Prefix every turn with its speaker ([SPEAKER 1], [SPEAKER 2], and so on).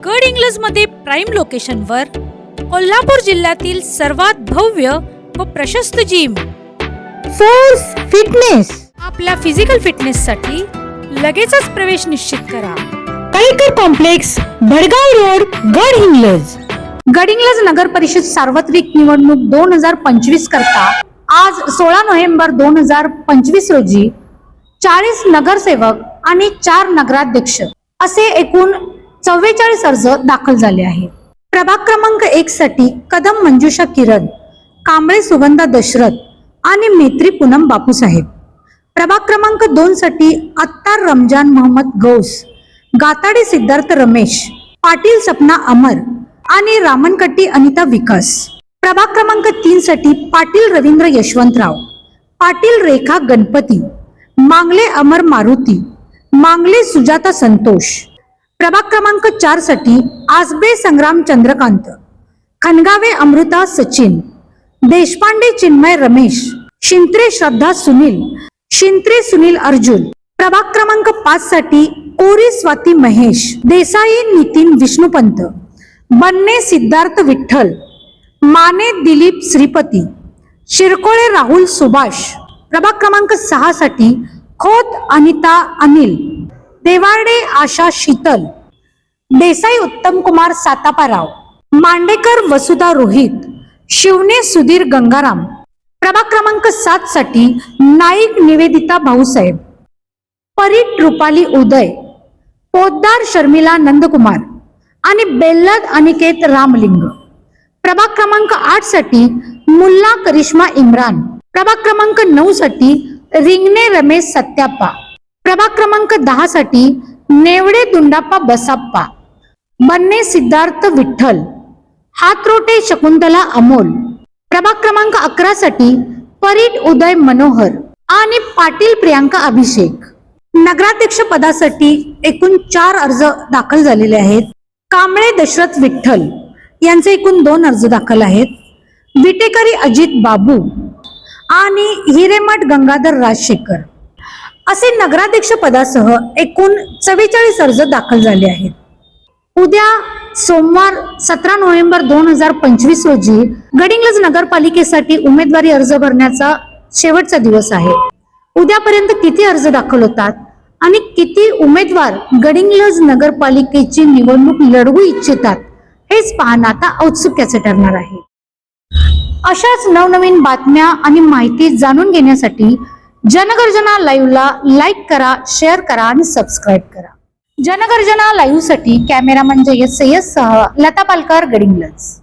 [SPEAKER 1] गड इंग्लजमध्ये प्राईम लोकेशनवर कोल्हापूर जिल्ह्यातील सर्वात भव्य व प्रशस्त जिम
[SPEAKER 2] फोर्स फिटनेस
[SPEAKER 1] आपल्या फिजिकल फिटनेससाठी लगेचच प्रवेश निश्चित करा.
[SPEAKER 2] कळकर कॉम्प्लेक्स भडगाव रोड गड हिंग्लज
[SPEAKER 3] गडिंग्लज नगर परिषद सार्वत्रिक निवडणूक दोन हजार पंचवीस करता आज सोळा नोव्हेंबर दोन हजार पंचवीस रोजी चाळीस नगरसेवक आणि चार नगराध्यक्ष असे एकूण चव्वेचाळीस अर्ज दाखल झाले आहेत. प्रभाग क्रमांक एक साठी कदम मंजुषा किरण कांबळे सुगंधा दशरथ आणि मैत्री पूनम बापू साहेब प्रभाग क्रमांक दोन साठी अत्तार रमजान मोहम्मद गौस गाताडे सिद्धार्थ रमेश पाटील सपना अमर आणि रामनकट्टी अनिता विकास. प्रभाग क्रमांक तीन साठी पाटील रवींद्र यशवंतराव पाटील रेखा गणपती मांगले अमर मारुती मांगले सुजाता संतोष प्रभाग क्रमांक चारसाठी आसबे संग्राम चंद्रकांत. खनगावे अमृता सचिन. देशपांडे चिन्मय रमेश. शिंत्रे श्रद्धा सुनील. शिंत्रे सुनील अर्जुन. प्रभाग क्रमांक पाच साठी कोरी स्वाती महेश. देसाई नितीन विष्णुपंत. बन्ने सिद्धार्थ विठ्ठल. माने दिलीप श्रीपती. शिरकोळे राहुल सुभाष. प्रभाग क्रमांक सहा साठी खोत अनिता अनिल. देवार्डे आशा शीतल. देसाई उत्तम कुमार सातापाराव मांडेकर वसुधा रोहित शिवने सुधीर गंगाराम प्रभाग क्रमांक सात साठी नाईक निवेदिता भाऊसाहेब परीट रुपाली उदय पोद्दार शर्मिला नंदकुमार आणि बेल्लद अनिकेत रामलिंग. प्रभाग क्रमांक आठसाठी मुल्ला करिश्मा इम्रान. प्रभाग क्रमांक नऊ साठी रिंगणे रमेश सत्याप्पा. प्रभाग क्रमांक दहा साठी नेवडे दुंडाप्पा बसाप्पा. बन्ने सिद्धार्थ विठ्ठल. हातरोटे शकुंतला अमोल. प्रभाग क्रमांक अकरा साठी परीट उदय मनोहर आणि पाटील प्रियांका अभिषेक. नगराध्यक्ष पदासाठी एकूण चार अर्ज दाखल झालेले आहेत. कांबळे दशरथ विठ्ठल यांचे एकूण दोन अर्ज दाखल आहेत. विटेकरी अजित बाबू आणि हिरेमठ गंगाधर राजशेखर. असे नगराध्यक्ष पदासह एकूण चव्वेचाळीस अर्ज दाखल झाले आहेत. उद्या सोमवार सतरा नोव्हेंबर दोन हजार पंचवीस रोजी गडिंग्लज नगरपालिकेसाठी उमेदवारी अर्ज भरण्याचा शेवटचा दिवस आहे. उद्यापर्यंत किती अर्ज दाखल होतात आणि किती उमेदवार गडिंग्लज नगरपालिकेची निवडणूक लढवू इच्छितात हेच पाहणं आता औत्सुक्याचे ठरणार आहे. अशाच नवनवीन बातम्या आणि माहिती जाणून घेण्यासाठी जनगर्जना लाईव्हला लाईक करा शेअर करा आणि सबस्क्राईब करा. जनगर्जना लाईव्हसाठी कॅमेरामन जयस सय्यद सह लता पालकर गडिंग्लज.